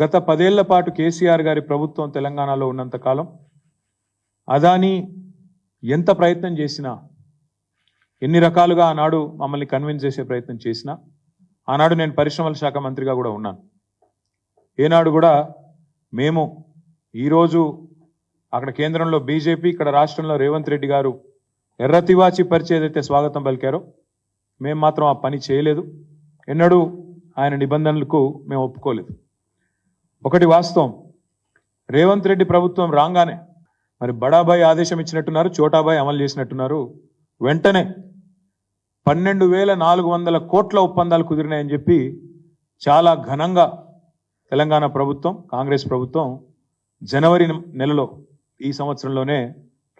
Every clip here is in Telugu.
గత పదేళ్ళ పాటు కేసీఆర్ గారి ప్రభుత్వం తెలంగాణలో ఉన్నంత కాలం అదాని ఎంత ప్రయత్నం చేసినా ఎన్ని రకాలుగా ఆనాడు మమ్మల్ని కన్విన్స్ చేసే ప్రయత్నం చేసినా ఆనాడు నేను పరిశ్రమల శాఖ మంత్రిగా కూడా ఉన్నాను. ఏనాడు కూడా మేము ఈరోజు అక్కడ కేంద్రంలో బీజేపీ ఇక్కడ రాష్ట్రంలో రేవంత్ రెడ్డి గారు ఎర్రతివాచి పరిచయం ఏదైతే స్వాగతం పలికారో మేము మాత్రం ఆ పని చేయలేదు. ఎన్నడూ ఆయన నిబంధనలకు మేము ఒప్పుకోలేదు. ఒకటి వాస్తవం. రేవంత్ రెడ్డి ప్రభుత్వం రాగానే మరి బడాబాయ్ ఆదేశం ఇచ్చినట్టున్నారు చోటాబాయ్ అమలు చేసినట్టున్నారు. వెంటనే పన్నెండు వేల నాలుగు వందల కోట్ల ఒప్పందాలు కుదిరినాయని చెప్పి చాలా ఘనంగా తెలంగాణ ప్రభుత్వం కాంగ్రెస్ ప్రభుత్వం జనవరి నెలలో ఈ సంవత్సరంలోనే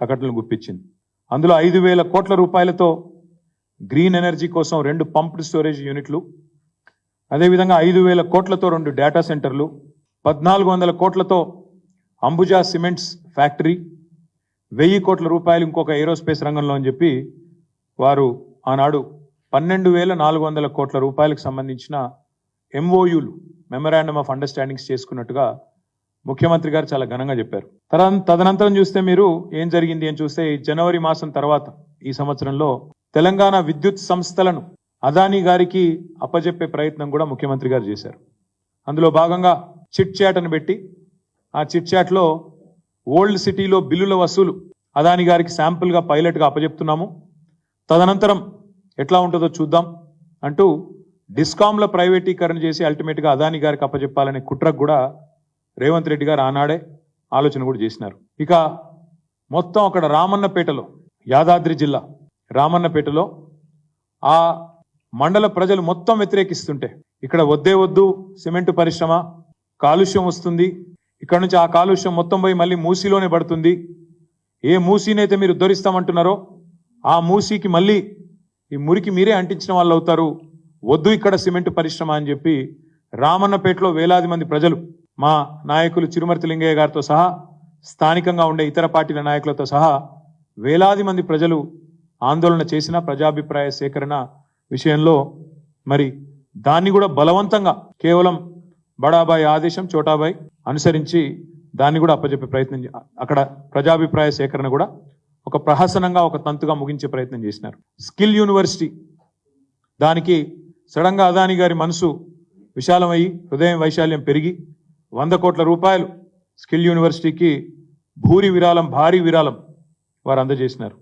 ప్రకటనలు గుప్పించింది. అందులో ఐదు వేల కోట్ల రూపాయలతో గ్రీన్ ఎనర్జీ కోసం రెండు పంప్డ్ స్టోరేజ్ యూనిట్లు అదేవిధంగా ఐదు వేల కోట్లతో రెండు డేటా సెంటర్లు పద్నాలుగు వందల కోట్లతో అంబుజా సిమెంట్స్ ఫ్యాక్టరీ వెయ్యి కోట్ల రూపాయలు ఇంకొక ఏరోస్పేస్ రంగంలో అని చెప్పి వారు ఆనాడు పన్నెండు వేల నాలుగు వందల కోట్ల రూపాయలకు సంబంధించిన ఎంఓయులు మెమరాండమ్ ఆఫ్ అండర్స్టాండింగ్స్ చేసుకున్నట్టుగా ముఖ్యమంత్రి గారు చాలా ఘనంగా చెప్పారు. తర్వాత తదనంతరం చూస్తే మీరు ఏం జరిగింది అని చూస్తే జనవరి మాసం తర్వాత ఈ సంవత్సరంలో తెలంగాణ విద్యుత్ సంస్థలను అదానీ గారికి అప్పజెప్పే ప్రయత్నం కూడా ముఖ్యమంత్రి గారు చేశారు. అందులో భాగంగా చిట్ చాట్ అని పెట్టి ఆ చిట్ చాట్లో ఓల్డ్ సిటీలో బిల్లుల వసూలు అదాని గారికి శాంపుల్గా పైలట్గా అప్పజెప్తున్నాము. తదనంతరం ఎట్లా ఉంటుందో చూద్దాం అంటూ డిస్కామ్ల ప్రైవేటీకరణ చేసి అల్టిమేట్గా అదాని గారికి అప్పజెప్పాలనే కుట్రకు కూడా రేవంత్ రెడ్డి గారు ఆనాడే ఆలోచన కూడా చేసినారు. ఇక మొత్తం అక్కడ రామన్నపేటలో యాదాద్రి జిల్లా రామన్నపేటలో ఆ మండల ప్రజలు మొత్తం వ్యతిరేకిస్తుంటే ఇక్కడ వద్దే వద్దు సిమెంట్ పరిశ్రమ కాలుష్యం వస్తుంది. ఇక్కడ నుంచి ఆ కాలుష్యం మొత్తం పోయి మళ్ళీ మూసీలోనే పడుతుంది. ఏ మూసీనైతే మీరు ఉద్ధరిస్తామంటున్నారో ఆ మూసీకి మళ్ళీ ఈ మురికి మీరే అంటించిన వాళ్ళు అవుతారు. వద్దు ఇక్కడ సిమెంట్ పరిశ్రమ అని చెప్పి రామన్నపేటలో వేలాది మంది ప్రజలు మా నాయకులు చిరుమర్తి లింగయ్య గారితో సహా స్థానికంగా ఉండే ఇతర పార్టీల నాయకులతో సహా వేలాది మంది ప్రజలు ఆందోళన చేసిన ప్రజాభిప్రాయ సేకరణ విషయంలో మరి దాన్ని కూడా బలవంతంగా కేవలం బడాబాయ్ ఆదేశం చోటాబాయ్ అనుసరించి దాన్ని కూడా అప్పచెప్పే ప్రయత్నం చే- అక్కడ ప్రజాభిప్రాయ సేకరణ కూడా ఒక ప్రహసనంగా ఒక తంతుగా ముగించే ప్రయత్నం చేసినారు. Skill university. దానికి సడన్గా అదాని గారి మనసు విశాలమయ్యి హృదయం వైశాల్యం పెరిగి వంద కోట్ల రూపాయలు స్కిల్ యూనివర్సిటీకి భూరి విరాళం భారీ విరాళం వారు అందజేసినారు.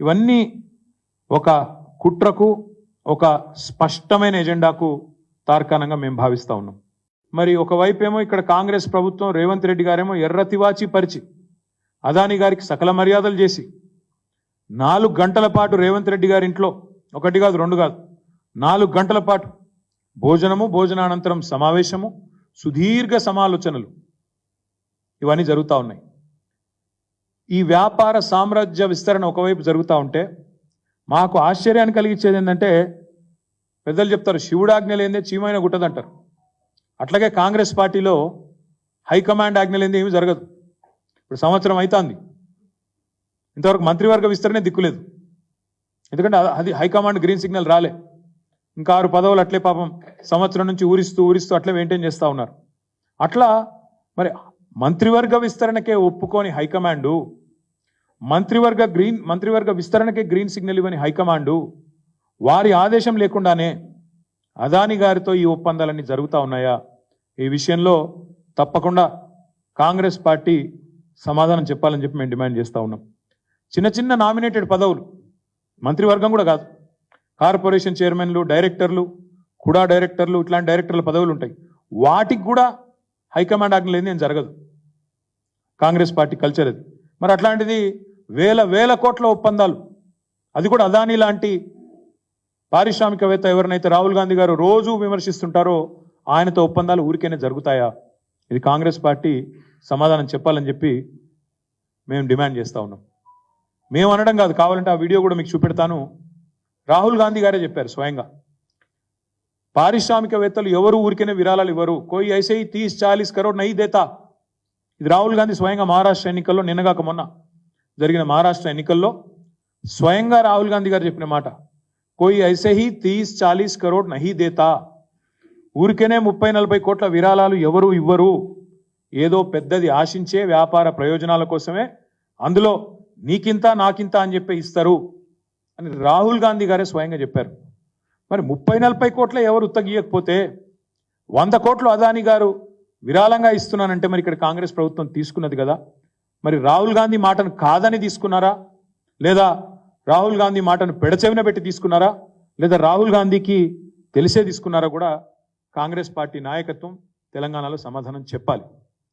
ఇవన్నీ ఒక కుట్రకు ఒక స్పష్టమైన ఎజెండాకు తార్కాణంగా మేము భావిస్తా ఉన్నాం. మరి ఒకవైపు ఏమో ఇక్కడ కాంగ్రెస్ ప్రభుత్వం రేవంత్ రెడ్డి గారేమో ఎర్రతివాచి పరిచి అదాని గారికి సకల మర్యాదలు చేసి నాలుగు గంటల పాటు రేవంత్ రెడ్డి గారి ఇంట్లో ఒకటి కాదు రెండు కాదు నాలుగు గంటల పాటు భోజనము భోజనానంతరం సమావేశము సుదీర్ఘ సమాలోచనలు. ఇవన్నీ జరుగుతూ ఉన్నాయి. ఈ వ్యాపార సామ్రాజ్య విస్తరణ ఒకవైపు జరుగుతూ ఉంటే మాకు ఆశ్చర్యాన్ని కలిగించేది ఏంటంటే పెద్దలు చెప్తారు శివుడాజ్ఞ లేదే చీమైన గుట్టదంటారు. అట్లాగే కాంగ్రెస్ పార్టీలో హైకమాండ్ ఆజ్ఞలేంది లేనిదే ఏమీ జరగదు. ఇప్పుడు సంవత్సరం అవుతుంది ఇంతవరకు మంత్రివర్గ విస్తరణే దిక్కులేదు. ఎందుకంటే అది- హైకమాండ్ గ్రీన్ సిగ్నల్ రాలే. ఇంకా ఆరు పదవులు అట్లే పాపం సంవత్సరం నుంచి ఊరిస్తూ ఊరిస్తూ అట్లే మెయింటైన్ చేస్తూ ఉన్నారు. అట్లా మరి మంత్రివర్గ విస్తరణకే ఒప్పుకోని హైకమాండు మంత్రివర్గ గ్రీన్ మంత్రివర్గ విస్తరణకే గ్రీన్ సిగ్నల్ ఇవ్వని హైకమాండు వారి ఆదేశం లేకుండానే అదాని గారితో ఈ ఒప్పందాలన్నీ జరుగుతూ ఉన్నాయా? ఈ విషయంలో తప్పకుండా కాంగ్రెస్ పార్టీ సమాధానం చెప్పాలని చెప్పి మేము డిమాండ్ చేస్తూ ఉన్నాం. చిన్న చిన్న నామినేటెడ్ పదవులు మంత్రివర్గం కూడా కాదు. కార్పొరేషన్ చైర్మన్లు డైరెక్టర్లు కూడా డైరెక్టర్లు ఇట్లాంటి డైరెక్టర్ల పదవులు ఉంటాయి. వాటికి కూడా హైకమాండ్ ఆజ్ఞ లేని ఏం జరగదు. కాంగ్రెస్ పార్టీ కల్చర్ అది. మరి అట్లాంటిది వేల వేల కోట్ల ఒప్పందాలు. అది కూడా అదానీ లాంటి పారిశ్రామికవేత్త ఎవరినైతే రాహుల్ గాంధీ గారు రోజు విమర్శిస్తుంటారో ఆయనతో ఒప్పందాలు ఊరికేనే జరుగుతాయా? ఇది కాంగ్రెస్ పార్టీ సమాధానం చెప్పాలని చెప్పి మేము డిమాండ్ చేస్తా ఉన్నాం. మేము అనడం కాదు కావాలంటే ఆ వీడియో కూడా మీకు చూపెడతాను. రాహుల్ గాంధీ గారే చెప్పారు స్వయంగా. పారిశ్రామికవేత్తలు ఎవరు ఊరికేనే విరాళాలు ఇవ్వరు. కోయి ఐసే తీస్ చాలీస్ కరోడ్ నై దేతా. ఇది రాహుల్ గాంధీ స్వయంగా మహారాష్ట్ర ఎన్నికల్లో నిన్నగాక మొన్న జరిగిన మహారాష్ట్ర ఎన్నికల్లో స్వయంగా రాహుల్ గాంధీ గారు చెప్పిన మాట. కోయి ఐసే హీ తీస్ చాలీస్ కరోడ్ నహీ దేతా. ఊరికేనే ముప్పై నలభై కోట్ల విరాళాలు ఎవరు ఇవ్వరు. ఏదో పెద్దది ఆశించే వ్యాపార ప్రయోజనాల కోసమే అందులో నీకింత నాకింత అని చెప్పి ఇస్తారు అని రాహుల్ గాంధీ గారే స్వయంగా చెప్పారు. మరి ముప్పై నలభై కోట్ల ఎవరు ఉత్తగీయకపోతే వంద కోట్లు అదాని గారు విరాళంగా ఇస్తున్నానంటే మరి ఇక్కడ కాంగ్రెస్ ప్రభుత్వం తీసుకున్నది కదా. మరి రాహుల్ గాంధీ మాటను కాదని తీసుకున్నారా? లేదా రాహుల్ గాంధీ మాటను పెడచెవిన పెట్టి తీసుకున్నారా? లేదా రాహుల్ గాంధీకి తెలిసే తీసుకున్నారా కూడా? కాంగ్రెస్ పార్టీ నాయకత్వం తెలంగాణలో సమాధానం చెప్పాలి.